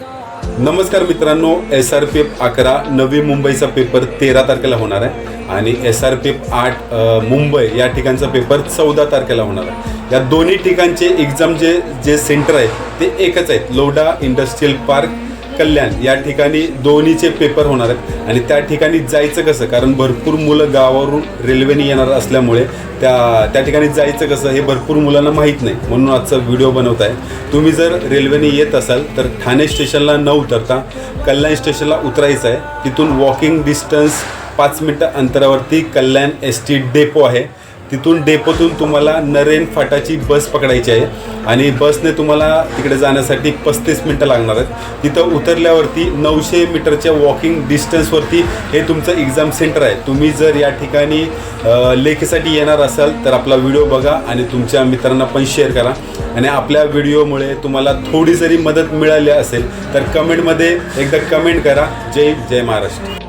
नमस्कार मित्रांनो S R P F अकरा नवी मुंबईचा पेपर तेरा तारखेला होणार आहे. आणि एस आर पी एफ आठ मुंबई या ठिकाणचा पेपर चौदा तारखेला होणार आहे. या दोन्ही ठिकाणचे एक्झाम जे जे सेंटर आहेत ते एकच आहेत. लोढा इंडस्ट्रीयल पार्क कल्याण या ठिकाणी दोन्हीचे पेपर होणार आहेत. आणि त्या ठिकाणी जायचं कसं? कारण भरपूर मुलं गावावरून रेल्वेने येणार असल्यामुळे त्या त्या ठिकाणी जायचं कसं हे भरपूर मुलांना माहीत नाही. म्हणून आजचा व्हिडिओ बनवत आहे. तुम्ही जर रेल्वेने येत असाल तर ठाणे स्टेशनला न उतरता कल्याण स्टेशनला उतरायचं आहे. तिथून वॉकिंग डिस्टन्स पाच मिनटं अंतरावरती कल्याण एस टी डेपो आहे. तिथून डेपोतून तुम्हाला नरेन फाटाची बस पकडायची आहे. आणि बसने तुम्हाला तिकडे जाण्यासाठी पस्तीस मिनटं लागणार आहेत. तिथं उतरल्यावरती नऊशे मीटरच्या वॉकिंग डिस्टन्सवरती हे तुमचं एक्झाम सेंटर आहे. तुम्ही जर या ठिकाणी लेखीसाठी येणार असाल तर आपला व्हिडिओ बघा आणि तुमच्या मित्रांना पण शेअर करा. आणि आपल्या व्हिडिओमुळे तुम्हाला थोडी जरी मदत मिळाली असेल तर कमेंटमध्ये एकदा कमेंट करा. जय जय महाराष्ट्र.